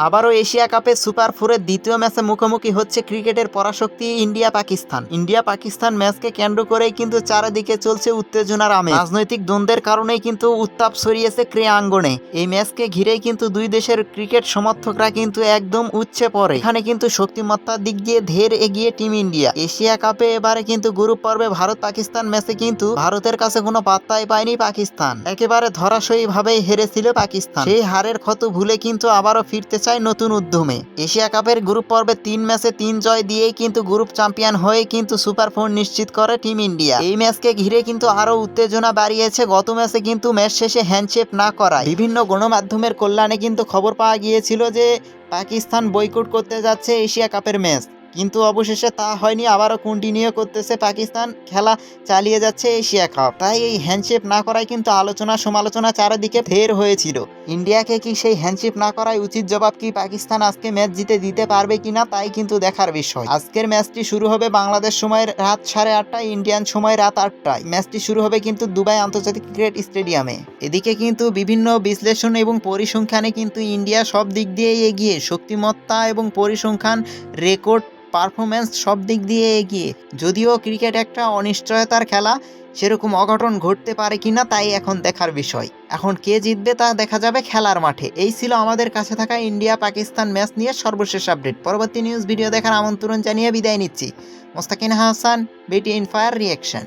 আবারও এশিয়া কাপে সুপার ফোরের দ্বিতীয় ম্যাচে মুখোমুখি হচ্ছে ক্রিকেটের পরাশক্তি ইন্ডিয়া পাকিস্তান। ইন্ডিয়া পাকিস্তান ম্যাচকে কেন্দ্র করেই কিন্তু চারিদিকে চলছে উত্তেজনার আমেজ। রাজনৈতিক দ্বন্দ্বের কারণেই কিন্তু উত্তাপ ছড়িয়েছে ক্রীড়া আঙ্গনে। এই ম্যাচকে ঘিরেই কিন্তু দুই দেশের ক্রিকেট সমর্থকরা কিন্তু একদম উচ্ছে পড়ে। এখানে কিন্তু শক্তিমত্তার দিক দিয়ে ধের এগিয়ে টিম ইন্ডিয়া। এশিয়া কাপে এবারে কিন্তু গ্রুপ পর্বে ভারত পাকিস্তান ম্যাচে কিন্তু ভারতের কাছে কোনো পাত্তাই পায়নি পাকিস্তান। একেবারে ধরাশয়ী ভাবেই হেরেছিল পাকিস্তান। সেই হারের ক্ষত ভুলে কিন্তু আবারও ফিরতে চায় নতুন উদ্যমে। এশিয়া কাপের গ্রুপ পর্বে তিন ম্যাচে তিন জয় দিয়েই কিন্তু গ্রুপ চ্যাম্পিয়ন হয়ে কিন্তু সুপার ফোর নিশ্চিত করে টিম ইন্ডিয়া। এই ম্যাচকে ঘিরে কিন্তু আরও উত্তেজনা বাড়িয়েছে, গত ম্যাচে কিন্তু ম্যাচ শেষে হ্যান্ডশেপ না করায়। বিভিন্ন গণমাধ্যমের কল্যাণে কিন্তু খবর পাওয়া গিয়েছিল যে, পাকিস্তান বয়কট করতে যাচ্ছে এশিয়া কাপের ম্যাচ। কিন্তু অবশেষে তা হয়নি, আবারও কন্টিনিউ করতেছে পাকিস্তান। খেলা চালিয়ে যাচ্ছে এশিয়া কাপ। তাই এই হ্যান্ডশেক না করায় কিন্তু আলোচনা সমালোচনা চারিদিকে ফের হয়েছিল। ইন্ডিয়াকে কি সেই হ্যান্ডশেক না করায় উচিত জবাব কি পাকিস্তান আজকে ম্যাচ জিতে দিতে পারবে কিনা তাই কিন্তু দেখার বিষয়। আজকের ম্যাচটি শুরু হবে বাংলাদেশ সময়ের রাত সাড়ে আটটায় ইন্ডিয়ান সময় রাত আটটায়। ম্যাচটি শুরু হবে কিন্তু দুবাই আন্তর্জাতিক ক্রিকেট স্টেডিয়ামে। এদিকে কিন্তু বিভিন্ন বিশ্লেষণ এবং পরিসংখ্যানে কিন্তু ইন্ডিয়া সব দিক দিয়েই এগিয়ে। শক্তিমত্তা এবং পরিসংখ্যান রেকর্ড পারফরমেন্স সব দিক দিয়ে এগিয়ে। যদিও ক্রিকেট একটা অনিশ্চয়তার খেলা, সেরকম অঘটন ঘটতে পারে কি না তাই এখন দেখার বিষয়। এখন কে জিতবে তা দেখা যাবে খেলার মাঠে। এই ছিল আমাদের কাছে থাকা ইন্ডিয়া পাকিস্তান ম্যাচ নিয়ে সর্বশেষ আপডেট। পরবর্তী নিউজ ভিডিও দেখার আমন্ত্রণ জানিয়ে বিদায় নিচ্ছি। মোস্তাকিন হাসান বিটি ইনফায়ার রিয়াকশন